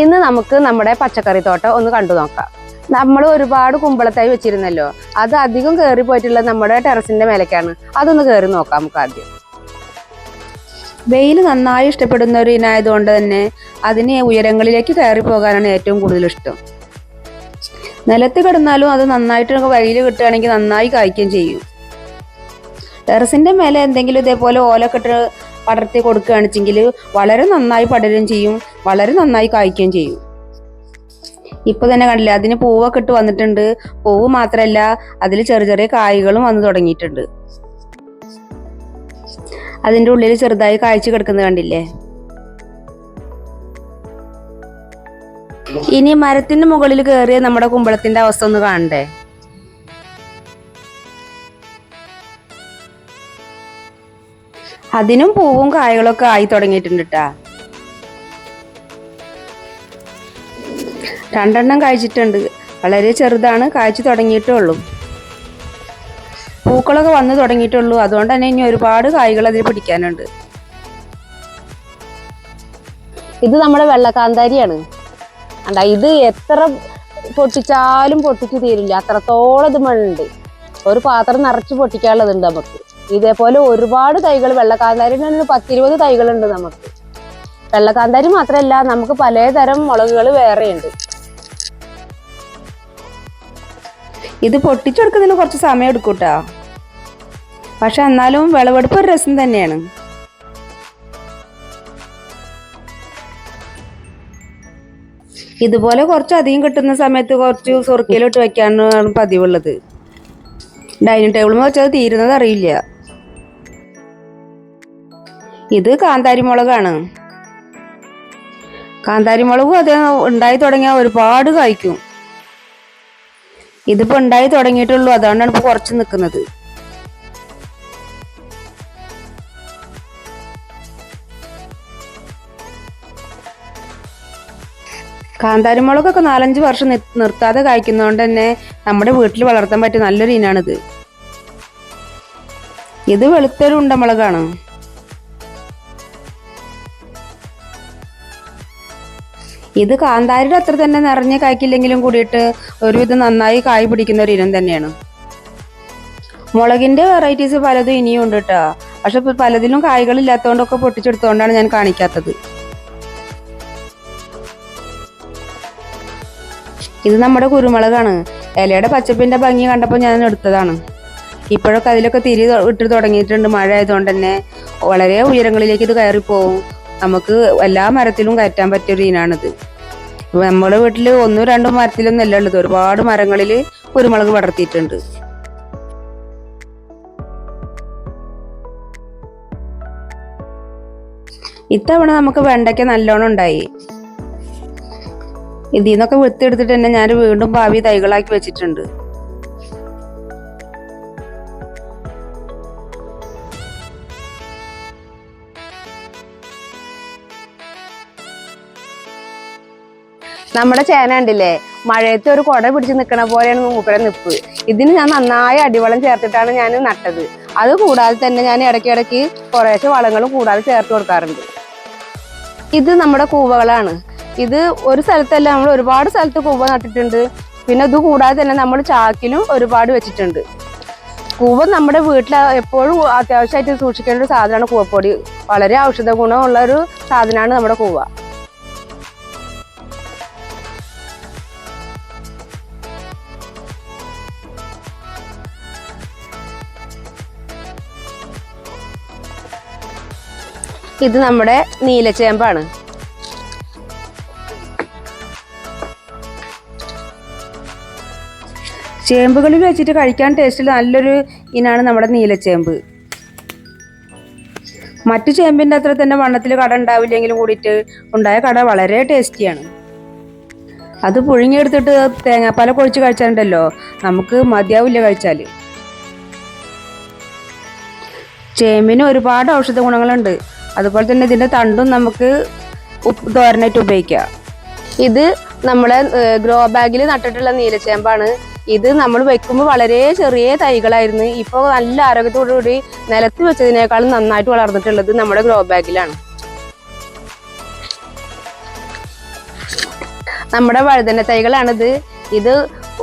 ഇന്ന് നമുക്ക് നമ്മുടെ പച്ചക്കറി തോട്ടം ഒന്ന് കണ്ടു നോക്കാം. നമ്മൾ ഒരുപാട് കുമ്പളത്തായി വെച്ചിരുന്നല്ലോ. അത് അധികം കയറി പോയിട്ടുള്ള നമ്മുടെ ടെറസിന്റെ മേലേക്കാണ്. അതൊന്ന് കയറി നോക്കാം നമുക്ക് ആദ്യം. വെയിൽ നന്നായി ഇഷ്ടപ്പെടുന്ന ഒരു ഇനായതുകൊണ്ട് തന്നെ അതിന് ഉയരങ്ങളിലേക്ക് കയറി പോകാനാണ് ഏറ്റവും കൂടുതൽ ഇഷ്ടം. നിലത്ത് കിടന്നാലും അത് നന്നായിട്ട് വെയിൽ കിട്ടുകയാണെങ്കിൽ നന്നായി കായ്ക്കുകയും ചെയ്യും. ടെറസിന്റെ മേലെ എന്തെങ്കിലും ഇതേപോലെ ഓലക്കെട്ട് പടർത്തി കൊടുക്കുകയാണെച്ചെങ്കിൽ വളരെ നന്നായി പടരുകയും ചെയ്യും. വളരെ നന്നായി കായ്ക്കുകയും ചെയ്യും. ഇപ്പൊ തന്നെ കണ്ടില്ല അതിന് പൂവൊക്കെ ഇട്ട് വന്നിട്ടുണ്ട്. പൂവ് മാത്രമല്ല അതിൽ ചെറിയ ചെറിയ കായ്കളും വന്നു തുടങ്ങിയിട്ടുണ്ട്. അതിന്റെ ഉള്ളിൽ ചെറുതായി കായ്ച്ചു കിടക്കുന്നത് കണ്ടില്ലേ? ഇനി മരത്തിന്റെ മുകളിൽ കയറിയ നമ്മുടെ കുമ്പളത്തിന്റെ അവസ്ഥ ഒന്ന് കാണണ്ടേ? അതിനും പൂവും കായകളൊക്കെ ആയി തുടങ്ങിയിട്ടുണ്ട് ട്ടാ. രണ്ടെണ്ണം കായ്ച്ചിട്ടുണ്ട്. വളരെ ചെറുതാണ് കായ്ച്ചു തുടങ്ങിയിട്ടേ ഉള്ളൂ പൂക്കളൊക്കെ വന്നു തുടങ്ങിയിട്ടുള്ളൂ അതുകൊണ്ട് തന്നെ ഇനി ഒരുപാട് കായ്കൾ അതിൽ പിടിക്കാനുണ്ട്. ഇത് നമ്മുടെ വെള്ളക്കാന്താരിയാണ്. അണ്ട ഇത് എത്ര പൊട്ടിച്ചാലും പൊട്ടിച്ചു തീരില്ല. അത്രത്തോളം ഇത് മണ്ണുണ്ട്. ഒരു പാത്രം നിറച്ച് പൊട്ടിക്കാനുള്ളതുണ്ട് നമുക്ക്. ഇതേപോലെ ഒരുപാട് തൈകൾ വെള്ളക്കാന്താരി പത്തിരുപത് തൈകളുണ്ട് നമുക്ക്. വെള്ളക്കാന്താരി മാത്രമല്ല നമുക്ക് പലതരം മുളകുകൾ വേറെയുണ്ട്. ഇത് പൊട്ടിച്ചെടുക്കുന്നതിന് കുറച്ച് സമയം എടുക്കൂട്ടാ. പക്ഷെ എന്നാലും വിളവെടുപ്പ് ഒരു രസം തന്നെയാണ്. ഇതുപോലെ കുറച്ച് അധികം കിട്ടുന്ന സമയത്ത് കുറച്ച് സുറുക്കയിലിട്ട് വെക്കാനാണ് പതിവുള്ളത്. ഡൈനിങ് ടേബിളിൽ വെച്ചത് തീരുന്നത് അറിയില്ല. ഇത് കാന്താരി മുളകാണ്. കാന്താരി മുളകും അത് ഉണ്ടായി തുടങ്ങിയാൽ ഒരുപാട് കായ്ക്കും. ഇതിപ്പോ ഉണ്ടായി തുടങ്ങിയിട്ടുള്ളൂ. അതുകൊണ്ടാണ് ഇപ്പൊ കുറച്ച് നിൽക്കുന്നത് കാന്താരിമുളകൊക്കെ നാലഞ്ച് വർഷം നിർത്താതെ കായ്ക്കുന്നതുകൊണ്ട് തന്നെ നമ്മുടെ വീട്ടിൽ വളർത്താൻ പറ്റിയ നല്ലൊരു ഇനാണിത്. ഇത് വെളുത്തൊരു ഉണ്ടമുളകാണ്. ഇത് കാന്താരിയുടെ അത്ര തന്നെ നിറഞ്ഞ് കായ്ക്കില്ലെങ്കിലും കൂടിയിട്ട് ഒരുവിധം നന്നായി കായ് പിടിക്കുന്ന ഒരു ഇനം തന്നെയാണ്. മുളകിന്റെ വെറൈറ്റീസ് പലതും ഇനിയും ഉണ്ട് കേട്ടോ പക്ഷെ പലതിലും കായ്കൾ ഇല്ലാത്തതുകൊണ്ടൊക്കെ പൊട്ടിച്ചെടുത്തോണ്ടാണ് ഞാൻ കാണിക്കാത്തത്. ഇത് നമ്മുടെ കുരുമുളകാണ്. ഇലയുടെ പച്ചപ്പിന്റെ ഭംഗി കണ്ടപ്പോൾ ഞാൻ എടുത്തതാണ്. ഇപ്പോഴൊക്കെ അതിലൊക്കെ തിരി ഇട്ട് തുടങ്ങിയിട്ടുണ്ട്. മഴ ആയതുകൊണ്ട് തന്നെ വളരെ ഉയരങ്ങളിലേക്ക് ഇത് കയറിപ്പോവും. നമുക്ക് എല്ലാ മരത്തിലും കയറ്റാൻ പറ്റിയ ഒരു ഇനാണിത് നമ്മുടെ വീട്ടിൽ ഒന്നും രണ്ടും മരത്തിലൊന്നും അല്ല ഉള്ളത്. ഒരുപാട് മരങ്ങളിൽ കുരുമുളക് പടർത്തിയിട്ടുണ്ട്. ഇത്തവണ നമുക്ക് വെണ്ടയ്ക്ക നല്ലോണം ഉണ്ടായി. ഇതിൽ നിന്നൊക്കെ വിത്തെടുത്തിട്ട് തന്നെ ഞാൻ വീണ്ടും ഭാവി തൈകളാക്കി വെച്ചിട്ടുണ്ട്. നമ്മുടെ ചേന ഉണ്ടില്ലേ മഴയത്ത് ഒരു കുട പിടിച്ച് നിൽക്കണ പോലെയാണ് മൂപ്പരെ നിപ്പ്. ഇതിന് ഞാൻ നന്നായി അടിവളം ചേർത്തിട്ടാണ് ഞാൻ നട്ടത്. അത് കൂടാതെ തന്നെ ഞാൻ ഇടയ്ക്കിടയ്ക്ക് കുറേശ്ശെ വളങ്ങളും കൂടാതെ ചേർത്ത് കൊടുക്കാറുണ്ട്. ഇത് നമ്മുടെ കൂവകളാണ്. ഇത് ഒരു സ്ഥലത്തല്ല നമ്മൾ ഒരുപാട് സ്ഥലത്ത് കൂവ നട്ടിട്ടുണ്ട്. പിന്നെ ഇത് കൂടാതെ തന്നെ നമ്മൾ ചാക്കിലും ഒരുപാട് വെച്ചിട്ടുണ്ട്. കൂവ നമ്മുടെ വീട്ടിൽ എപ്പോഴും അത്യാവശ്യമായിട്ട് സൂക്ഷിക്കേണ്ട ഒരു സാധനമാണ് കൂവപ്പൊടി. വളരെ ഔഷധ ഗുണമുള്ള ഒരു സാധനമാണ് നമ്മുടെ കൂവ. ഇത് നമ്മുടെ നീലച്ചേമ്പാണ് ചേമ്പുകളിൽ വെച്ചിട്ട് കഴിക്കാൻ ടേസ്റ്റിൽ നല്ലൊരു ഇനാണ് നമ്മുടെ നീലച്ചേമ്പ് മറ്റു ചേമ്പിന്റെ അത്ര തന്നെ വണ്ണത്തിൽ കട ഉണ്ടാവില്ലെങ്കിലും കൂടിയിട്ട് ഉണ്ടായ കട വളരെ ടേസ്റ്റിയാണ് അത് പുഴുങ്ങിയെടുത്തിട്ട് തേങ്ങാപ്പാല കൊഴിച്ച് കഴിച്ചാലുണ്ടല്ലോ നമുക്ക് മതിയാവില്ല കഴിച്ചാൽ ചേമ്പിന് ഒരുപാട് ഔഷധ ഗുണങ്ങളുണ്ട് അതുപോലെ തന്നെ ഇതിന്റെ തണ്ടും നമുക്ക് തോരനായിട്ട് ഉപയോഗിക്കാം. ഇത് നമ്മളെ ഗ്രോ ബാഗിൽ നട്ടിട്ടുള്ള നീലച്ചേമ്പാണ് ഇത് നമ്മൾ വെക്കുമ്പോൾ വളരെ ചെറിയ തൈകളായിരുന്നു. ഇപ്പോൾ നല്ല ആരോഗ്യത്തോടുകൂടി നിലത്ത് വെച്ചതിനേക്കാളും നന്നായിട്ട് വളർന്നിട്ടുള്ളത് നമ്മുടെ ഗ്രോ ബാഗിലാണ്. നമ്മുടെ വഴുതന തൈകളാണിത് ഇത്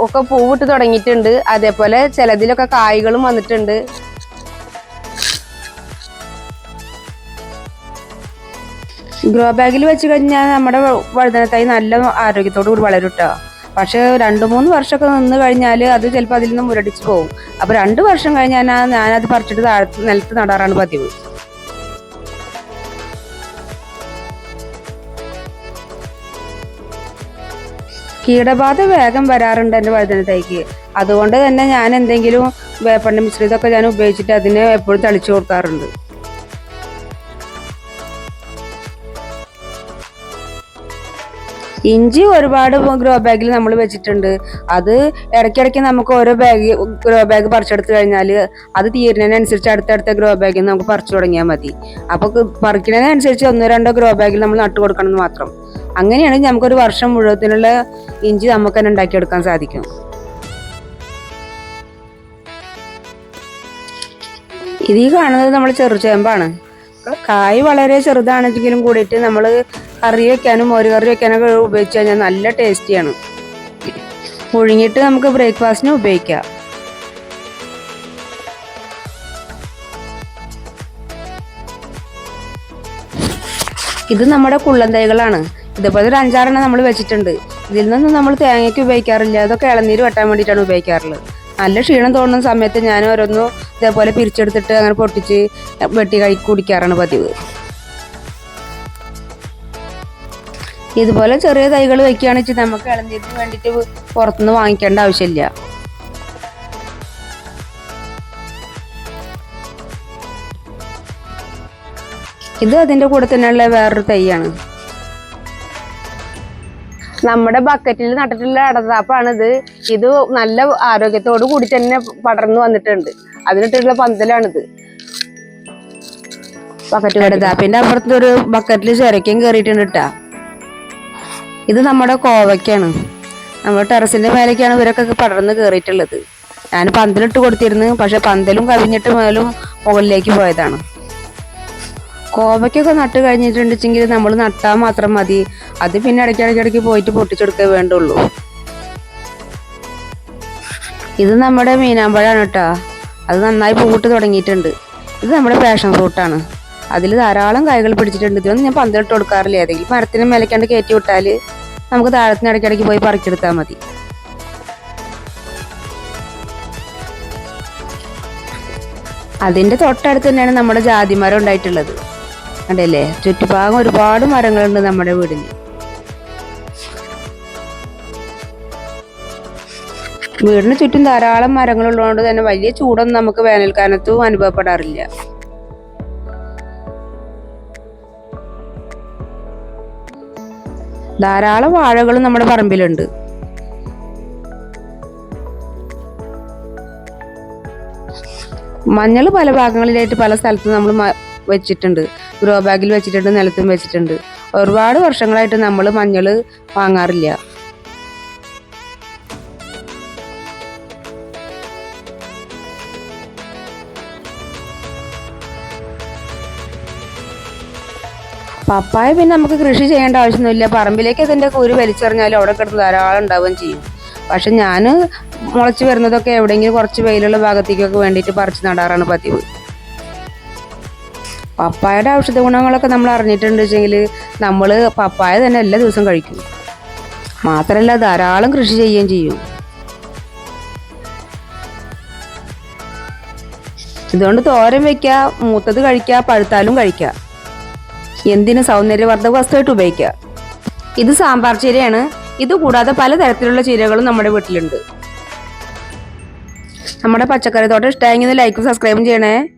ഒക്കെ പൂവിട്ട് തുടങ്ങിയിട്ടുണ്ട്. അതേപോലെ ചിലതിലൊക്കെ കായ്കളും വന്നിട്ടുണ്ട്. ഗ്രോ ബാഗിൽ വെച്ച് കഴിഞ്ഞാൽ നമ്മുടെ വർധനത്തായി നല്ല ആരോഗ്യത്തോടു കൂടി വളരും കേട്ടോ പക്ഷേ രണ്ട് മൂന്ന് വർഷമൊക്കെ നിന്ന് കഴിഞ്ഞാൽ അത് ചിലപ്പോൾ അതിൽ നിന്ന് മുരടിച്ച് പോകും. അപ്പോൾ രണ്ട് വർഷം കഴിഞ്ഞാൽ ഞാനത് പറിച്ചിട്ട് താഴത്ത് നിലത്ത് നടാറാണ് പതിവ്. കീടബാധ വേഗം വരാറുണ്ട് എന്റെ വഴുതന തൈക്ക് അതുകൊണ്ട് തന്നെ ഞാൻ എന്തെങ്കിലും വേപ്പണ്ണ മിശ്രിതമൊക്കെ ഞാൻ ഉപയോഗിച്ചിട്ട് അതിനെ എപ്പോഴും തളിച്ചു കൊടുക്കാറുണ്ട്. ഇഞ്ചി ഒരുപാട് ഗ്രോ ബാഗിൽ നമ്മൾ വെച്ചിട്ടുണ്ട്. അത് ഇടയ്ക്കിടയ്ക്ക് നമുക്ക് ഓരോ ബാഗ് ഗ്രോ ബാഗ് പറിച്ചെടുത്ത് കഴിഞ്ഞാൽ അത് തീരുന്നതിനനുസരിച്ച് അടുത്തടുത്ത ഗ്രോ ബാഗിൽ നമുക്ക് പറിച്ചു തുടങ്ങിയാൽ മതി. അപ്പോൾ പറിക്കുന്നതിനനുസരിച്ച് ഒന്നോ രണ്ടോ ഗ്രോ ബാഗിൽ നമ്മൾ നട്ടു കൊടുക്കണം മാത്രം. അങ്ങനെയാണെങ്കിൽ നമുക്കൊരു വർഷം മുഴുവത്തിനുള്ള ഇഞ്ചി നമുക്ക് തന്നെ ഉണ്ടാക്കിയെടുക്കാൻ സാധിക്കും. ഇത് ഈ കാണുന്നത് നമ്മൾ ചെറുചേമ്പാണ് കായ് വളരെ ചെറുതാണെങ്കിലും കൂടിയിട്ട് നമ്മൾ കറി വെക്കാനും മോര് കറി വെക്കാനൊക്കെ ഉപയോഗിച്ച് കഴിഞ്ഞാൽ നല്ല ടേസ്റ്റിയാണ്. പുഴുങ്ങിയിട്ട് നമുക്ക് ബ്രേക്ക്ഫാസ്റ്റിന് ഉപയോഗിക്കാം. ഇത് നമ്മുടെ കുള്ളൻ തൈകളാണ്. ഇതുപോലെ ഒരു അഞ്ചാറെണ്ണം നമ്മൾ വെച്ചിട്ടുണ്ട്. ഇതിൽ നിന്നും നമ്മൾ തേങ്ങയ്ക്ക് ഉപയോഗിക്കാറില്ല. അതൊക്കെ ഇളനീര് വെട്ടാൻ വേണ്ടിയിട്ടാണ് ഉപയോഗിക്കാറുള്ളത്. നല്ല ക്ഷീണം തോന്നുന്ന സമയത്ത് ഞാൻ ഓരോന്നും ഇതേപോലെ പിരിച്ചെടുത്തിട്ട് അങ്ങനെ പൊട്ടിച്ച് വെട്ടി കഴി കുടിക്കാറാണ് പതിവ്. ഇതുപോലെ ചെറിയ തൈകൾ വെക്കുകയാണെന്ന് വെച്ചാൽ നമുക്ക് ഇളനീരിന് വേണ്ടിയിട്ട് പുറത്തുനിന്ന് വാങ്ങിക്കേണ്ട ആവശ്യമില്ല. ഇത് അതിന്റെ കൂടെ തന്നെയുള്ള വേറൊരു തൈയാണ്. നമ്മുടെ ബക്കറ്റിൽ നട്ടിട്ടുള്ള അടതാപ്പാണിത്. ഇത് ഇത് നല്ല ആരോഗ്യത്തോടു കൂടി തന്നെ പടർന്നു വന്നിട്ടുണ്ട്. അതിനിട്ടുള്ള പന്തലാണിത്. ബക്കറ്റ് അടതാപ്പിന്റെ അപ്പുറത്ത് ഒരു ബക്കറ്റിൽ ചിരക്കും കയറിയിട്ടുണ്ട് കേട്ടാ ഇത് നമ്മുടെ കോവയ്ക്കാണ്. നമ്മുടെ ടെറസിന്റെ മേലേക്കാണ് ഇവരൊക്കെ പടർന്ന് കയറിയിട്ടുള്ളത് ഞാൻ പന്തലിട്ട് കൊടുത്തിരുന്നു പക്ഷെ പന്തലും കവിഞ്ഞിട്ട് മേലും മുകളിലേക്ക് പോയതാണ്. കോവയ്ക്കൊക്കെ നട്ട് കഴിഞ്ഞിട്ടുണ്ടെങ്കിൽ നമ്മൾ നട്ടാൽ മാത്രം മതി. അത് പിന്നെ ഇടയ്ക്കിടയ്ക്കിടയ്ക്ക് പോയിട്ട് പൊട്ടിച്ചെടുക്കേ വേണ്ടുള്ളൂ. ഇത് നമ്മുടെ മീനാമ്പഴാണ് കേട്ടോ. അത് നന്നായി പൂട്ട് തുടങ്ങിയിട്ടുണ്ട്. ഇത് നമ്മുടെ പാഷൻ ഫ്രൂട്ടാണ് അതിൽ ധാരാളം കായകൾ പിടിച്ചിട്ടുണ്ട്. ഇതൊന്നും ഞാൻ പന്തലിട്ട് കൊടുക്കാറില്ല? ഏതെങ്കിലും മരത്തിന് മേലേക്കാണ്ട് കയറ്റി വിട്ടാൽ നമുക്ക് താഴത്തിന് ഇടയ്ക്കിടയ്ക്ക് പോയി പറിച്ചെടുത്താൽ മതി. അതിന്റെ തൊട്ടടുത്ത് തന്നെയാണ് നമ്മുടെ ജാതിമരം ഉണ്ടായിട്ടുള്ളത്. കണ്ടല്ലേ? ചുറ്റുഭാഗം ഒരുപാട് മരങ്ങളുണ്ട് നമ്മുടെ വീടിന്. വീടിന് ചുറ്റും ധാരാളം മരങ്ങളുള്ളതുകൊണ്ട് തന്നെ വലിയ ചൂടൊന്നും നമുക്ക് വേനൽക്കാലത്തും അനുഭവപ്പെടാറില്ല. ധാരാളം വാഴകളും നമ്മുടെ പറമ്പിലുണ്ട്. മഞ്ഞൾ പല ഭാഗങ്ങളിലായിട്ട് പല സ്ഥലത്തും നമ്മൾ വെച്ചിട്ടുണ്ട്. ഗ്രോ ബാഗിൽ വെച്ചിട്ടുണ്ട് നിലത്തും വെച്ചിട്ടുണ്ട്. ഒരുപാട് വർഷങ്ങളായിട്ട് നമ്മൾ മഞ്ഞൾ വാങ്ങാറില്ല. പപ്പായ പിന്നെ നമുക്ക് കൃഷി ചെയ്യേണ്ട ആവശ്യമൊന്നുമില്ല. പറമ്പിലേക്ക് അതിന്റെ കുരു വലിച്ചെറിഞ്ഞാലും അവിടെ കിടന്ന് ധാരാളം ഉണ്ടാവുകയും ചെയ്യും. പക്ഷെ ഞാൻ മുളച്ച് വരുന്നതൊക്കെ എവിടെയെങ്കിലും കുറച്ച് വെയിലുള്ള ഭാഗത്തേക്കൊക്കെ വേണ്ടിയിട്ട് പറിച്ച് നടാറാണ് പതിവ്. പപ്പായയുടെ ഔഷധ ഗുണങ്ങളൊക്കെ നമ്മൾ അറിഞ്ഞിട്ടുണ്ട് വെച്ചെങ്കിൽ നമ്മൾ പപ്പായ തന്നെ എല്ലാ ദിവസവും കഴിക്കും. മാത്രമല്ല ധാരാളം കൃഷി ചെയ്യുകയും ചെയ്യും. ഇതുകൊണ്ട് തോരൻ വെക്കുക മൂത്തത് കഴിക്കുക പഴുത്താലും കഴിക്കുക. എന്തിന് സൗന്ദര്യവർദ്ധക വസ്തുവായിട്ട് ഉപയോഗിക്കുക? ഇത് സാമ്പാർ ചീരയാണ്. ഇത് കൂടാതെ പലതരത്തിലുള്ള ചീരകളും നമ്മുടെ വീട്ടിലുണ്ട്. നമ്മുടെ പച്ചക്കറി തോട്ടം ഇഷ്ടമായെങ്കിൽ ലൈക്കും സബ്സ്ക്രൈബും ചെയ്യണേ.